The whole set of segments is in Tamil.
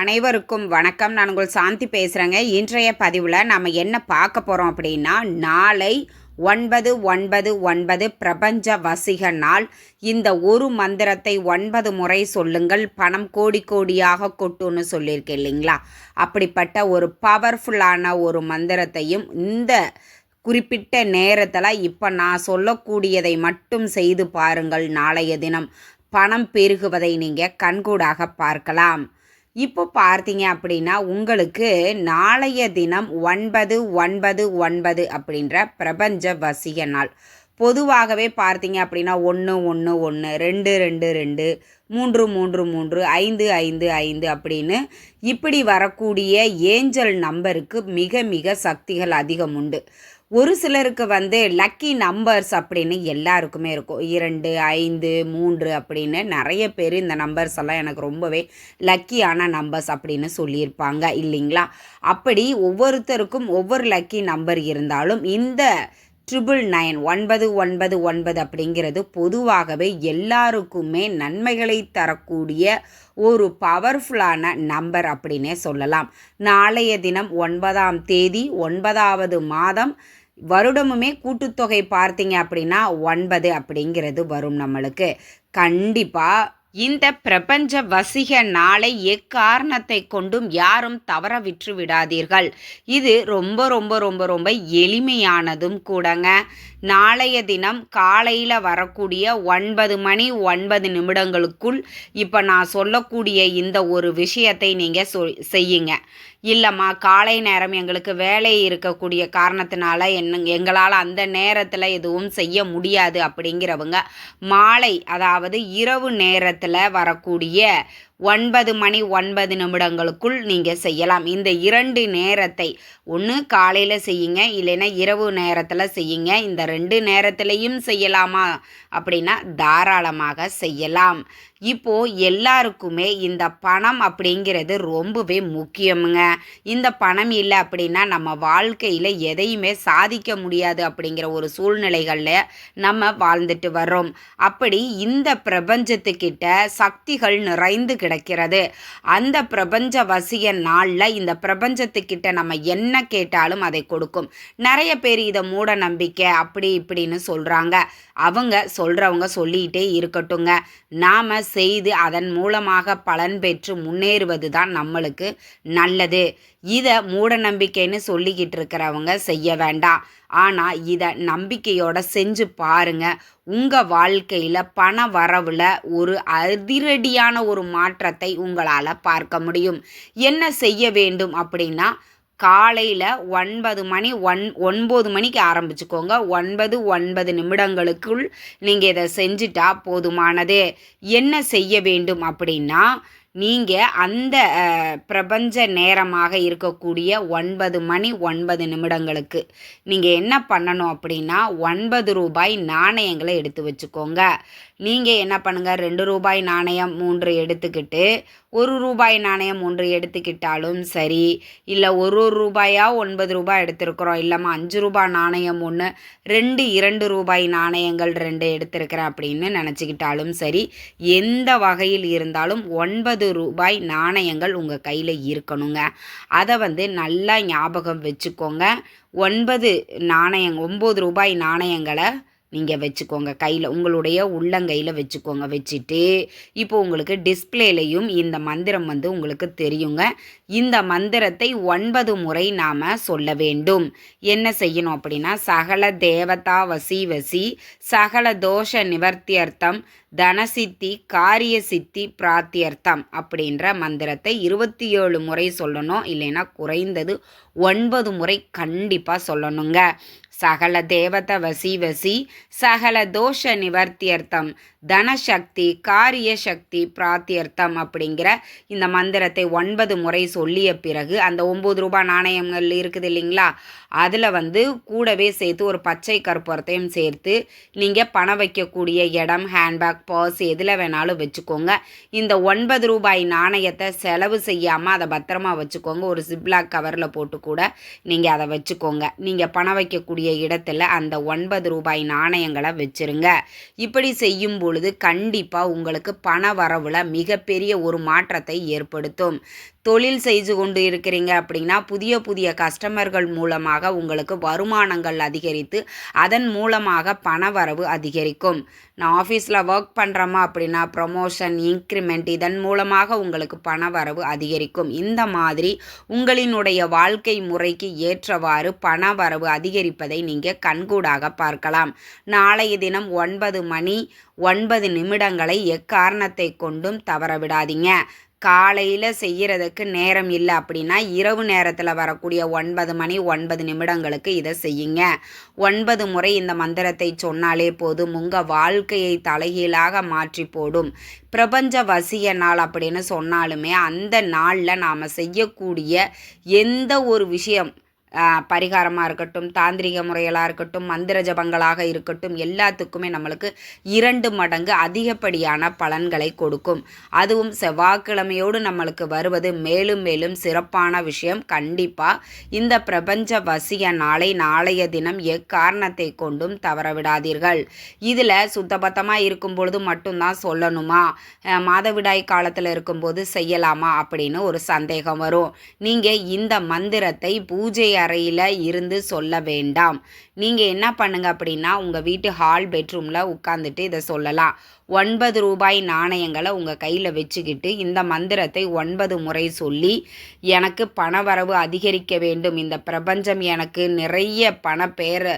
அனைவருக்கும் வணக்கம். நான் உங்கள் சாந்தி பேசுகிறேங்க இன்றைய பதிவில் நம்ம என்ன பார்க்க போகிறோம் அப்படின்னா நாளை ஒன்பது ஒன்பது ஒன்பது பிரபஞ்ச வசிக நாள். இந்த ஒரு மந்திரத்தை ஒன்பது முறை சொல்லுங்கள். பணம் கோடி கோடியாக கொட்டுன்னு சொல்லியிருக்கேன் இல்லைங்களா? அப்படிப்பட்ட ஒரு பவர்ஃபுல்லான ஒரு மந்திரத்தையும் இந்த குறிப்பிட்ட நேரத்தில் இப்போ நான் சொல்லக்கூடியதை மட்டும் செய்து பாருங்கள் நாளைய தினம். பணம் பெருகுவதை நீங்கள் கண்கூடாக பார்க்கலாம். இப்போ பார்த்தீங்க அப்படின்னா உங்களுக்கு நாளைய தினம் ஒன்பது ஒன்பது ஒன்பது அப்படின்ற பிரபஞ்ச வசிக நாள். பொதுவாகவே பார்த்தீங்க அப்படின்னா ஒன்று ஒன்று ஒன்று ரெண்டு ரெண்டு ரெண்டு மூன்று மூன்று மூன்று ஐந்து ஐந்து ஐந்து அப்படின்னு இப்படி வரக்கூடிய ஏஞ்சல் நம்பருக்கு மிக மிக சக்திகள் அதிகம் உண்டு. ஒரு சிலருக்கு வந்து லக்கி நம்பர்ஸ் அப்படின்னு எல்லாருக்குமே இருக்கும். இரண்டு ஐந்து மூன்று அப்படின்னு நிறைய பேர் இந்த நம்பர்ஸ் எல்லாம் எனக்கு ரொம்பவே லக்கியான நம்பர்ஸ் அப்படின்னு சொல்லியிருப்பாங்க இல்லைங்களா? அப்படி ஒவ்வொருத்தருக்கும் ஒவ்வொரு லக்கி நம்பர் இருந்தாலும் இந்த ட்ரிபிள் நைன் ஒன்பது ஒன்பது ஒன்பது அப்படிங்கிறது பொதுவாகவே எல்லாருக்குமே நன்மைகளை தரக்கூடிய ஒரு பவர்ஃபுல்லான நம்பர் அப்படின்னே சொல்லலாம். நாளைய தினம் ஒன்பதாம் தேதி ஒன்பதாவது மாதம் வருடமுமே கூட்டுத்தொகை பார்த்தீங்க அப்படின்னா ஒன்பது அப்படிங்கிறது வரும் நம்மளுக்கு. கண்டிப்பாக இந்த பிரபஞ்ச வசிக நாளை எக்காரணத்தை கொண்டும் யாரும் தவற விற்று விடாதீர்கள் இது ரொம்ப ரொம்ப ரொம்ப ரொம்ப எளிமையானதும் கூடங்க. நாளைய தினம் காலையில் வரக்கூடிய ஒன்பது மணி ஒன்பது நிமிடங்களுக்குள் இப்போ நான் சொல்லக்கூடிய இந்த ஒரு விஷயத்தை நீங்கள் சொ செய்யுங்க. இல்லைம்மா காலை நேரம் எங்களுக்கு வேலை இருக்கக்கூடிய காரணத்தினால என்ன எங்களால் அந்த நேரத்தில் எதுவும் செய்ய முடியாது அப்படிங்கிறவங்க மாலை அதாவது இரவு நேரத்தில் வரக்கூடிய ஒன்பது மணி ஒன்பது நிமிடங்களுக்குள் நீங்கள் செய்யலாம். இந்த இரண்டு நேரத்தை ஒன்று காலையில் செய்யுங்க இல்லைன்னா இரவு நேரத்தில் செய்யுங்க. இந்த ரெண்டு நேரத்துலையும் செய்யலாமா? அப்படின்னா தாராளமாக செய்யலாம். இப்போது எல்லாருக்குமே இந்த பணம் அப்படிங்கிறது ரொம்பவே முக்கியமுங்க. இந்த பணம் இல்லை அப்படின்னா நம்ம வாழ்க்கையில் எதையுமே சாதிக்க முடியாது அப்படிங்கிற ஒரு சூழ்நிலைகளில் நம்ம வாழ்ந்துட்டு வர்றோம். அப்படி இந்த பிரபஞ்சத்துக்கிட்ட சக்திகள் நிறைந்து கிடக்கிறது. அந்த பிரபஞ்ச வசிய நாளில் இந்த பிரபஞ்சத்துக்கிட்ட நம்ம என்ன கேட்டாலும் அதை கொடுக்கும். நிறைய பேர் இதை மூட நம்பிக்கை அப்படி இப்படின்னு சொல்கிறாங்க அவங்க சொல்கிறவங்க சொல்லிகிட்டே இருக்கட்டுங்க. நாம் செய்து அதன் மூலமாக பலன் பெற்று முன்னேறுவது தான் நம்மளுக்கு நல்லது. இதை மூட நம்பிக்கைன்னு சொல்லிக்கிட்டு இருக்கிறவங்க செய்ய வேண்டாம். ஆனால் இதை நம்பிக்கையோட செஞ்சு பாருங்க. உங்கள் வாழ்க்கையில் பண வரவில் ஒரு அதிரடியான ஒரு மாற்றத்தை உங்களால் பார்க்க முடியும். என்ன செய்ய வேண்டும் அப்படின்னா காலையில் ஒன்பது மணி ஒன் ஒன்பது மணிக்கு ஆரம்பிச்சுக்கோங்க. ஒன்பது ஒன்பது நிமிடங்களுக்குள் நீங்கள் இதை செஞ்சிட்டா போதுமானது. என்ன செய்ய வேண்டும் அப்படின்னா நீங்கள் அந்த பிரபஞ்ச நேரமாக இருக்கக்கூடிய ஒன்பது மணி ஒன்பது நிமிடங்களுக்கு நீங்கள் என்ன பண்ணணும் அப்படின்னா ஒன்பது ரூபாய் நாணயங்களை எடுத்து வச்சுக்கோங்க. நீங்கள் என்ன பண்ணுங்கள் ரெண்டு ரூபாய் நாணயம் மூன்று எடுத்துக்கிட்டு ஒரு ரூபாய் நாணயம் ஒன்று எடுத்துக்கிட்டாலும் சரி இல்லை ஒரு ஒரு ரூபாயாக ஒன்பது ரூபாய் எடுத்திருக்கிறோம் இல்லைம்மா அஞ்சு ரூபாய் நாணயம் ஒன்று ரெண்டு இரண்டு ரூபாய் நாணயங்கள் ரெண்டு எடுத்திருக்கிறேன் அப்படின்னு நினச்சிக்கிட்டாலும் சரி எந்த வகையில் இருந்தாலும் ஒன்பது ரூபாய் நாணயங்கள் உங்கள் கையில் இருக்கணுங்க. அதை வந்து நல்லா ஞாபகம் வச்சுக்கோங்க. ஒன்பது நாணயம் ஒம்பது ரூபாய் நாணயங்களை நீங்கள் வச்சுக்கோங்க. கையில் உங்களுடைய உள்ளங்கையில் வச்சுக்கோங்க. வச்சுட்டு இப்போ உங்களுக்கு டிஸ்பிளேலையும் இந்த மந்திரம் வந்து உங்களுக்கு தெரியுங்க. இந்த மந்திரத்தை ஒன்பது முறை நாம் சொல்ல வேண்டும். என்ன செய்யணும் அப்படின்னா சகல தேவதா வசி வசி சகல தோஷ நிவர்த்தியர்த்தம் தனசித்தி காரிய சித்தி பிராத்தியர்த்தம் அப்படின்ற மந்திரத்தை இருபத்தி ஏழு முறை சொல்லணும். இல்லைன்னா குறைந்தது ஒன்பது முறை கண்டிப்பாக சொல்லணுங்க. சகல தேவத வசி வசி சகல தோஷ நிவர்த்தியர்த்தம் தனசக்தி காரிய சக்தி பிராத்தியர்த்தம் அப்படிங்கிற இந்த மந்திரத்தை ஒன்பது முறை சொல்லிய பிறகு அந்த ஒம்பது ரூபாய் நாணயங்கள் இருக்குது இல்லைங்களா? அதில் வந்து கூடவே சேர்த்து ஒரு பச்சை கற்பூரத்தையும் சேர்த்து நீங்கள் பணம் வைக்கக்கூடிய இடம் ஹேண்ட்பேக் பர்ஸ் எதில் வேணாலும் வச்சுக்கோங்க. இந்த ஒன்பது ரூபாய் நாணயத்தை செலவு செய்யாமல் அதை பத்திரமா வச்சுக்கோங்க. ஒரு சிப்லாக் கவரில் போட்டு கூட நீங்கள் அதை வச்சுக்கோங்க. நீங்கள் பணம் வைக்கக்கூடிய இடத்துல அந்த ஒன்பது ரூபாய் நாணயங்களை வச்சுருங்க. இப்படி செய்யும் பொழுது கண்டிப்பாக உங்களுக்கு பண வரவில் மிகப்பெரிய ஒரு மாற்றத்தை ஏற்படுத்தும். தொழில் செய்து கொண்டு இருக்கிறீங்க அப்படின்னா புதிய புதிய கஸ்டமர்கள் மூலமாக உங்களுக்கு வருமானங்கள் அதிகரித்து அதன் மூலமாக பண வரவு அதிகரிக்கும். நான் ஆஃபீஸில் ஒர்க் பண்ணுறோமா அப்படின்னா ப்ரொமோஷன் இன்க்ரிமெண்ட் இதன் மூலமாக உங்களுக்கு பண வரவு அதிகரிக்கும். இந்த மாதிரி உங்களினுடைய வாழ்க்கை முறைக்கு ஏற்றவாறு பண வரவு அதிகரிப்பதை நீங்கள் கண்கூடாக பார்க்கலாம். நாளைய தினம் ஒன்பது மணி ஒன்பது நிமிடங்களை எக்காரணத்தை கொண்டும் தவற விடாதீங்க காலையில் செய்கிறதுக்கு நேரம் இல்லை அப்படின்னா இரவு நேரத்தில் வரக்கூடிய ஒன்பது மணி ஒன்பது நிமிடங்களுக்கு இதை செய்யுங்க. ஒன்பது முறை இந்த மந்திரத்தை சொன்னாலே போதும். உங்கள் வாழ்க்கையை தலைகீழாக மாற்றி போடும். பிரபஞ்ச வசிய நாள் அப்படின்னு சொன்னாலுமே அந்த நாளில் நாம் செய்யக்கூடிய எந்த ஒரு விஷயம் பரிகாரமாக இருக்கட்டும் தாந்திரிக முறைகளாக இருக்கட்டும் மந்திர ஜபங்களாக இருக்கட்டும் எல்லாத்துக்குமே நம்மளுக்கு இரண்டு மடங்கு அதிகப்படியான பலன்களை கொடுக்கும். அதுவும் செவ்வாய்க்கிழமையோடு நம்மளுக்கு வருவது மேலும் மேலும் சிறப்பான விஷயம். கண்டிப்பாக இந்த பிரபஞ்ச வசிய நாளை நாளைய தினம் எக்காரணத்தை கொண்டும் தவற விடாதீர்கள் இதில் சுத்தபத்தமாக இருக்கும் பொழுது மட்டும்தான் சொல்லணுமா? மாதவிடாய் காலத்தில் இருக்கும்போது செய்யலாமா அப்படின்னு ஒரு சந்தேகம் வரும். நீங்கள் இந்த மந்திரத்தை பூஜை அறையில் இருந்து சொல்ல வேண்டாம். நீங்கள் என்ன பண்ணுங்க அப்படின்னா உங்கள் வீட்டு ஹால் பெட்ரூமில் உட்காந்துட்டு இதை சொல்லலாம். ஒன்பது ரூபாய் நாணயங்களை உங்கள் கையில் வச்சுக்கிட்டு இந்த மந்திரத்தை ஒன்பது முறை சொல்லி எனக்கு பணவரவு அதிகரிக்க வேண்டும். இந்த பிரபஞ்சம் எனக்கு நிறைய பண பேர்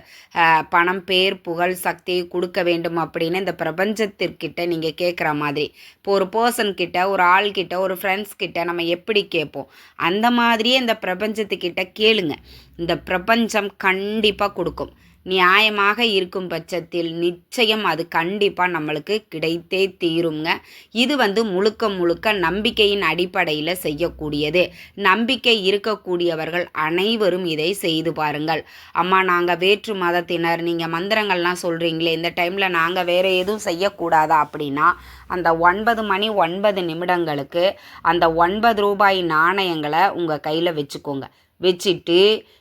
பணம் பேர் புகழ் சக்தி கொடுக்க வேண்டும் அப்படின்னு இந்த பிரபஞ்சத்திற்கிட்ட நீங்கள் கேட்குற மாதிரி. இப்போ ஒரு பர்சன் கிட்ட ஒரு ஆள் கிட்ட ஒரு ஃப்ரெண்ட்ஸ் கிட்ட நம்ம எப்படி கேட்போம்? அந்த மாதிரியே இந்த பிரபஞ்சத்துக்கிட்ட கேளுங்க. இந்த பிரபஞ்சம் கண்டிப்பாக கொடுக்கும். நியாயமாக இருக்கும் பட்சத்தில் நிச்சயம் அது கண்டிப்பாக நம்மளுக்கு கிடைத்தே தீருங்க இது வந்து முழுக்க முழுக்க நம்பிக்கையின் அடிப்படையில் செய்யக்கூடியது. நம்பிக்கை இருக்கக்கூடியவர்கள் அனைவரும் இதை செய்து பாருங்கள். அம்மா நாங்கள் வேற்று மதத்தினர் நீங்கள் மந்திரங்கள்லாம் சொல்கிறீங்களே இந்த டைமில் நாங்கள் வேறு எதுவும் செய்யக்கூடாதா அப்படின்னா அந்த ஒன்பது மணி ஒன்பது நிமிடங்களுக்கு அந்த ஒன்பது ரூபாய் நாணயங்களை உங்கள் கையில் வச்சுக்கோங்க. வச்சுட்டு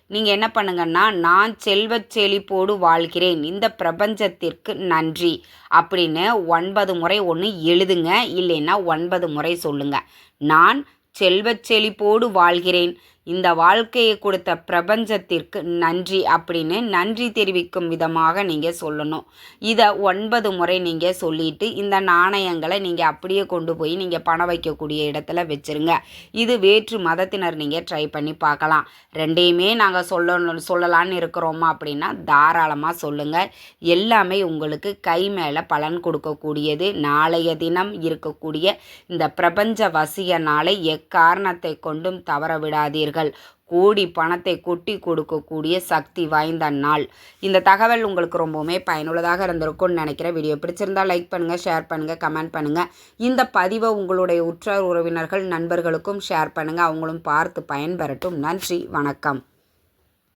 நீங்கள் என்ன பண்ணுங்கன்னா நான் செல்வச் செழிப்போடு வாழ்கிறேன். இந்த பிரபஞ்சத்திற்கு நன்றி. அப்படின்னு ஒன்பது முறை ஒன்று எழுதுங்க. இல்லைன்னா ஒன்பது முறை சொல்லுங்கள் நான் செல்வச் செழிப்போடு வாழ்கிறேன். இந்த வாழ்க்கையை கொடுத்த பிரபஞ்சத்திற்கு நன்றி அப்படின்னு நன்றி தெரிவிக்கும் விதமாக நீங்கள் சொல்லணும். இதை ஒன்பது முறை நீங்கள் சொல்லிட்டு இந்த நாணயங்களை நீங்கள் அப்படியே கொண்டு போய் நீங்கள் பணம் வைக்கக்கூடிய இடத்துல வச்சுருங்க. இது வேற்று மதத்தினர் நீங்கள் ட்ரை பண்ணி பார்க்கலாம். ரெண்டையுமே நாங்கள் சொல்லணும் சொல்லலான்னு இருக்கிறோமா அப்படின்னா தாராளமாக சொல்லுங்கள் எல்லாமே உங்களுக்கு கை மேலே பலன் கொடுக்கக்கூடியது. நாளைய தினம் இருக்கக்கூடிய இந்த பிரபஞ்ச வசிய நாளை எக்காரணத்தை கொண்டும் தவற விடாதீர்கள். செய்வார்கள் கோடி பணத்தை கொட்டி கொடுக்கக்கூடிய சக்தி வாய்ந்த நாள். இந்த தகவல் உங்களுக்கு ரொம்பவுமே பயனுள்ளதாக இருந்திருக்கும்னு நினைக்கிறேன். வீடியோ பிடிச்சிருந்தால் லைக் பண்ணுங்கள் ஷேர் பண்ணுங்கள் கமெண்ட் பண்ணுங்கள் இந்த பதிவை உங்களுடைய உற்றார் உறவினர்கள் நண்பர்களுக்கும் ஷேர் பண்ணுங்கள் அவங்களும் பார்த்து பயன்பெறட்டும். நன்றி வணக்கம்.